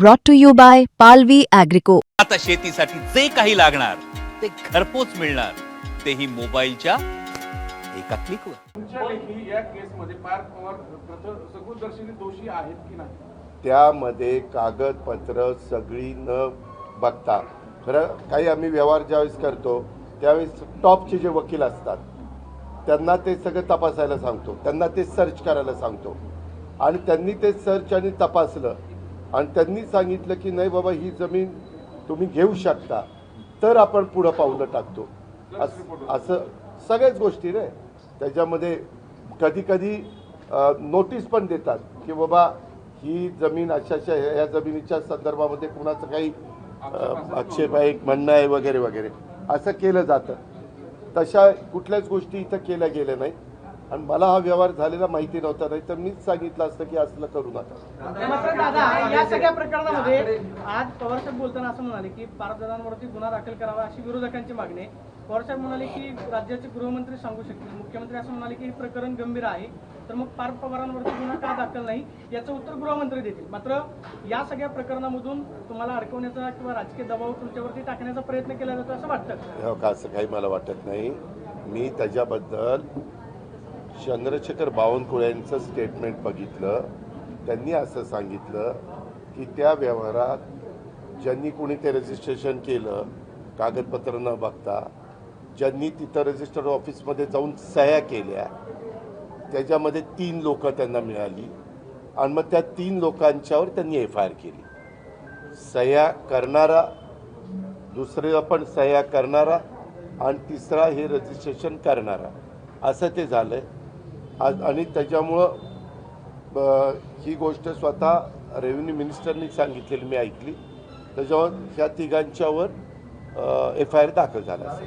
brought to you by Palvi Agrico. आता शेतीसाठी जे काही लागणार ते घरपोच मिळणार. तेही मोबाईलच्या एका क्लिकवर तुमच्या लेखी या केसमध्ये पार्थ पवार प्रथम सगुदर्शनी दोषी आहेत की नाही? त्यामध्ये कागदपत्र सगळी न बघता. खरं काही आम्ही व्यवहार ज्यावेळेस करतो त्यावेळेस टॉपचे जे वकील असतात त्यांना ते सगळं तपासायला सांगतो. त्यांना ते सर्च करायला सांगतो. आणि त्यांनी ते सर्च आणि तपासलं आणि त्यांनी सांगितलं की नाही बाबा ही जमीन तुम्ही घेऊ शकता तर आपण पुढं पावलं टाकतो. असं सगळ्याच गोष्टी रे. त्याच्यामध्ये कधी कधी नोटीस पण देतात की बाबा ही जमीन अशा अशा ह्या जमिनीच्या संदर्भामध्ये कुणाचं काही आक्षेप आहे म्हणणं आहे वगैरे वगैरे. असं केलं जातं. तशा कुठल्याच गोष्टी इथं केल्या गेल्या नाहीत. आणि मला हा व्यवहार झालेला माहिती नव्हता नाही तर मीच सांगितलं असतं की असलं करू नका. मात्र दादा या सगळ्या प्रकरणामध्ये आज पवारसाहेब बोलताना असं म्हणाले की पारदादांवरती गुन्हा दाखल करावा अशी विरोधकांची मागणी. आहे पवारसाहेब म्हणाले की राज्याचे गृहमंत्री सांगू शकतील. मुख्यमंत्री असं म्हणाले की हे प्रकरण गंभीर आहे. तर मग पार्थ पवारांवरती गुन्हा का दाखल नाही? याचं उत्तर गृहमंत्री देतील. मात्र या सगळ्या प्रकरणामधून तुम्हाला अडकवण्याचा किंवा राजकीय दबाव तुमच्यावरती टाकण्याचा प्रयत्न केला जातो असं वाटतं. हो का असं काही मला वाटत नाही. मी त्याच्याबद्दल चंद्रशेखर बावनकुळे यांचं स्टेटमेंट बघितलं. त्यांनी असं सांगितलं की त्या व्यवहारात ज्यांनी कोणी ते रजिस्ट्रेशन केलं कागदपत्र न बघता ज्यांनी तिथं रजिस्टर ऑफिसमध्ये जाऊन सह्या केल्या त्याच्यामध्ये तीन लोक त्यांना मिळाली आणि मग त्या तीन लोकांच्यावर त्यांनी एफ आय आर केली. सह्या करणारा दुसऱ्याला पण सह्या करणारा आणि तिसरा हे रजिस्ट्रेशन करणारा. असं ते झालंय. आज आणि त्याच्यामुळं ब- ही गोष्ट स्वतः रेव्हेन्यू मिनिस्टरनी सांगितलेली मी ऐकली. त्याच्यावर ह्या तिघांच्यावर एफ आय आर दाखल झाला